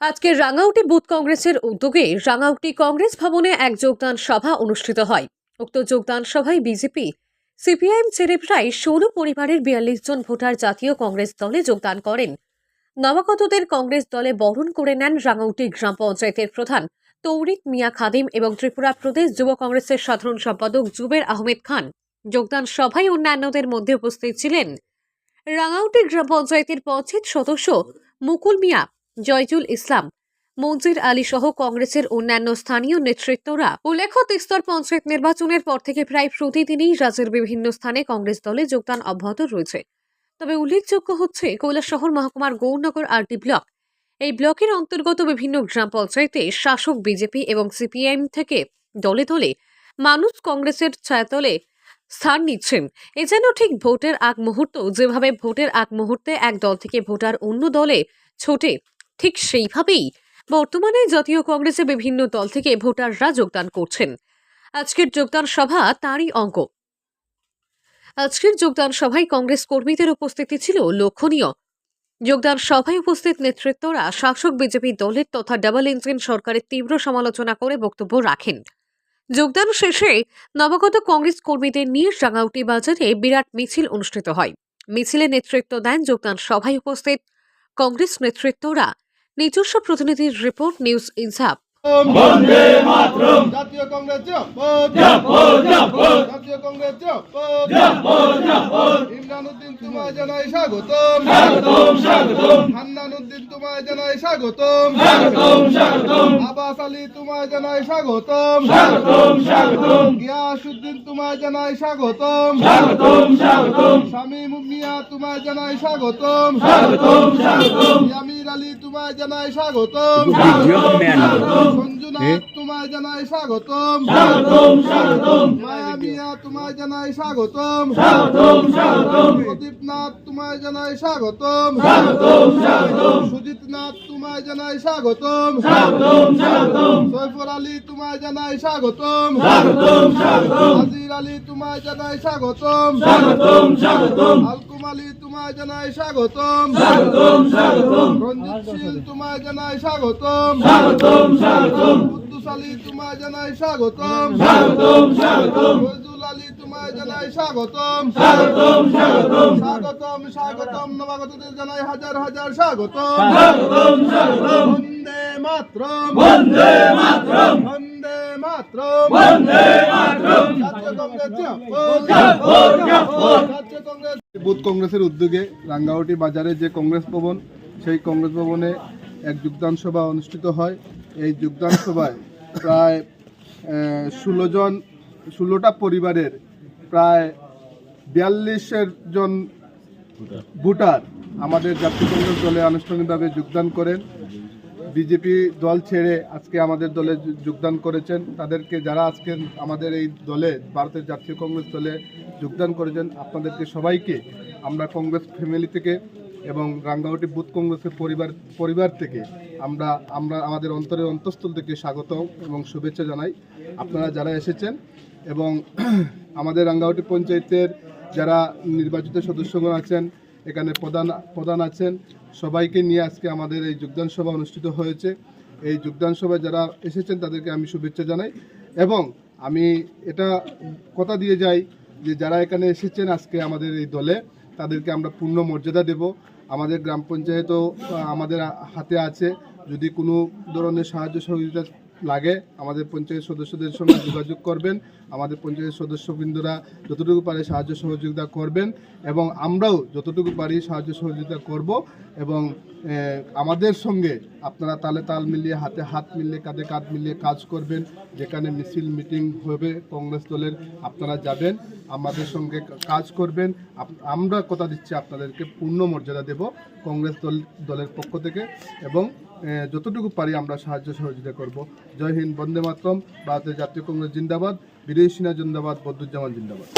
আজকে রাঙাউটি বুথ কংগ্রেসের উদ্যোগে রাঙাউটি কংগ্রেস ভবনে এক যোগদান সভা অনুষ্ঠিত হয়। উক্ত যোগদান সভায় বিজেপি, সিপিআইএম ছেড়ে প্রায় ষোলো পরিবারের বিয়াল্লিশ জন ভোটার জাতীয় কংগ্রেস দলে যোগদান করেন। নবাগতদের কংগ্রেস দলে বরণ করে নেন রাঙাউটি গ্রাম পঞ্চায়েতের প্রধান তৌরিক মিয়া খাদিম এবং ত্রিপুরা প্রদেশ যুব কংগ্রেসের সাধারণ সম্পাদক জুবের আহমেদ খান। যোগদান সভায় অন্যান্যদের মধ্যে উপস্থিত ছিলেন রাঙাউটি গ্রাম পঞ্চায়েতের পঞ্চায়েত সদস্য মুকুল মিয়া জয়জুল ইসলাম মঞ্জির আলী সহ কংগ্রেসের অন্যান্য স্থানীয় নেতৃত্বরা উল্লেখ্য তিস্তর পঞ্চায়েত নির্বাচনের পর থেকে প্রায় প্রতিদিনই রাজ্যের বিভিন্ন স্থানে কংগ্রেস দলে যোগদান অব্যাহত রয়েছে। তবে উল্লেখযোগ্য হচ্ছে কৈলাসহর মহকুমার গৌরনগর আরটি ব্লক, এই ব্লকের অন্তর্গত বিভিন্ন গ্রাম পঞ্চায়েতে শাসক বিজেপি এবং সিপিআইএম থেকে দলে দলে মানুষ কংগ্রেসের ছায়াতলে স্থান নিচ্ছেন। এ যেন ঠিক ভোটের আগ মুহূর্ত যেভাবে ভোটের আগ মুহূর্তে এক দল থেকে ভোটার অন্য দলে ছোটে ঠিক সেইভাবেই বর্তমানে জাতীয় কংগ্রেসে বিভিন্ন দল থেকে ভোটাররা যোগদান করছেন। আজকের যোগদান সভা তারই অঙ্ক আজকের যোগদান সভায় কংগ্রেস কর্মীদের উপস্থিতি ছিল লক্ষণীয়। যোগদান সভায় উপস্থিত নেতৃত্বরা শাসক বিজেপি দলের তথা ডাবল ইঞ্জিন সরকারের তীব্র সমালোচনা করে বক্তব্য রাখেন। যোগদান শেষে নবাগত কংগ্রেস কর্মীদের নিয়ে রাঙাউটি বাজারে বিরাট মিছিল অনুষ্ঠিত হয়। মিছিলে নেতৃত্ব দেন যোগদান সভায় উপস্থিত কংগ্রেস নেতৃত্বরা নিজস্ব প্রতিনিধির রিপোর্ট নিউজ ইনসাপ বন্দে মাতরম। জাতীয় কংগ্রেস জাতীয় কংগ্রেস তোমায় জানাই স্বাগতম। স্বাগতম স্বাগতম। হান্নান উদ্দিন তোমায় জানাই স্বাগতম। স্বাগতম স্বাগতম। আবাস আলী তোমায় জানাই স্বাগতম। স্বাগতম স্বাগতম। গিয়াসউদ্দিন তোমায় জানাই স্বাগতম। স্বাগতম স্বাগতম। শামীম মিয়া তোমায় জানাই স্বাগতম। স্বাগতম স্বাগতম। ইয়ামির আলী তোমায় জানাই স্বাগতম। তোমায় জানাই স্বাগতম। স্বাগতম স্বাগতম। মায়া মিয়া তোমায় জানাই স্বাগতম। স্বাগতম স্বাগতম। প্রদীপ নাথ তোমায় জানাই স্বাগতম। স্বাগতম স্বাগতম। সুজিত নাথ তোমায় জানাই স্বাগতম। স্বাগতম স্বাগতম। সৈফর আলী তোমায় জানাই স্বাগতম। স্বাগতম স্বাগতম। হাজির আলী তোমায় জানাই স্বাগতম। স্বাগতম স্বাগতম। আলকুম আলী তোমায় জানাই স্বাগতম। স্বাগতম স্বাগতম। রঞ্জিত শীল তোমায় জানাই স্বাগতম। স্বাগতম স্বাগতম। আলী তোমায় জানাই স্বাগতম। স্বাগতম স্বাগতম। ফজলুল আলী তোমায় জানাই স্বাগতম। স্বাগতম স্বাগতম। স্বাগতম স্বাগতম। নবাগতদের জানাই হাজার হাজার স্বাগতম। স্বাগতম স্বাগতম। বন্দে মাতরম। বন্দে মাতরম। বন্দে মাতরম। বন্দে মাতরম। জাতীয় কংগ্রেস জাপর জাপর জাতীয় কংগ্রেস। বুথ কংগ্রেসের উদ্যোগে রাঙ্গাউটি বাজারে যে কংগ্রেস ভবন সেই কংগ্রেস ভবনে এক যোগদান সভা অনুষ্ঠিত হয়। এই যোগদান সভায় প্রায় ষোলো জন, ষোলোটা পরিবারের প্রায় বিয়াল্লিশের জন ভোটার আমাদের জাতীয় কংগ্রেস দলে আনুষ্ঠানিকভাবে যোগদান করেন। বিজেপি দল ছেড়ে আজকে আমাদের দলে যোগদান করেছেন। তাদেরকে যারা আজকে আমাদের এই দলে, ভারতের জাতীয় কংগ্রেস দলে যোগদান করেছেন, আপনাদেরকে সবাইকে আমরা কংগ্রেস ফ্যামিলি থেকে এবং রাঙ্গাউটি বুথ কংগ্রেসের পরিবার পরিবার থেকে আমরা আমরা আমাদের অন্তরের অন্তঃস্থল থেকে স্বাগত এবং শুভেচ্ছা জানাই। আপনারা যারা এসেছেন এবং আমাদের রাঙ্গাউটি পঞ্চায়েতের যারা নির্বাচিত সদস্যগণ আছেন, এখানে প্রধান প্রধান আছেন, সবাইকে নিয়ে আজকে আমাদের এই যোগদান সভা অনুষ্ঠিত হয়েছে। এই যোগদান সভায় যারা এসেছেন, তাদেরকে আমি শুভেচ্ছা জানাই এবং আমি এটা কথা দিয়ে যাই যে যারা এখানে এসেছেন আজকে আমাদের এই দলে, তাদেরকে আমরা পূর্ণ মর্যাদা দেব। আমাদের গ্রাম পঞ্চায়েতও আমাদের হাতে আছে। যদি কোনো ধরনের সাহায্য সহযোগিতা লাগে, আমাদের পঞ্চায়েত সদস্যদের সঙ্গে যোগাযোগ করবেন। আমাদের পঞ্চায়েত সদস্যবৃন্দরা যতটুকু পারে সাহায্য সহযোগিতা করবেন এবং আমরাও যতটুকু পারি সাহায্য সহযোগিতা করব এবং আমাদের সঙ্গে আপনারা তালে তাল মিলিয়ে, হাতে হাত মিলিয়ে, কাঁধে কাঁধ মিলিয়ে কাজ করবেন। যেখানে মিছিল, মিটিং হবে, কংগ্রেস দলের, আপনারা যাবেন। আমাদের সঙ্গে কাজ করবেন। আমরা কথা দিচ্ছি আপনাদেরকে, পূর্ণ মর্যাদা দেব কংগ্রেস দল, দলের পক্ষ থেকে এবং যতটুকু পারি আমরা সাহায্য সহযোগিতা করব। জয় হিন্দ, বন্দে মাতরম, ভারতের জাতীয় কংগ্রেস জিন্দাবাদ বিদেশিনা জিন্দাবাদ, বদরুজ্জামান জিন্দাবাদ।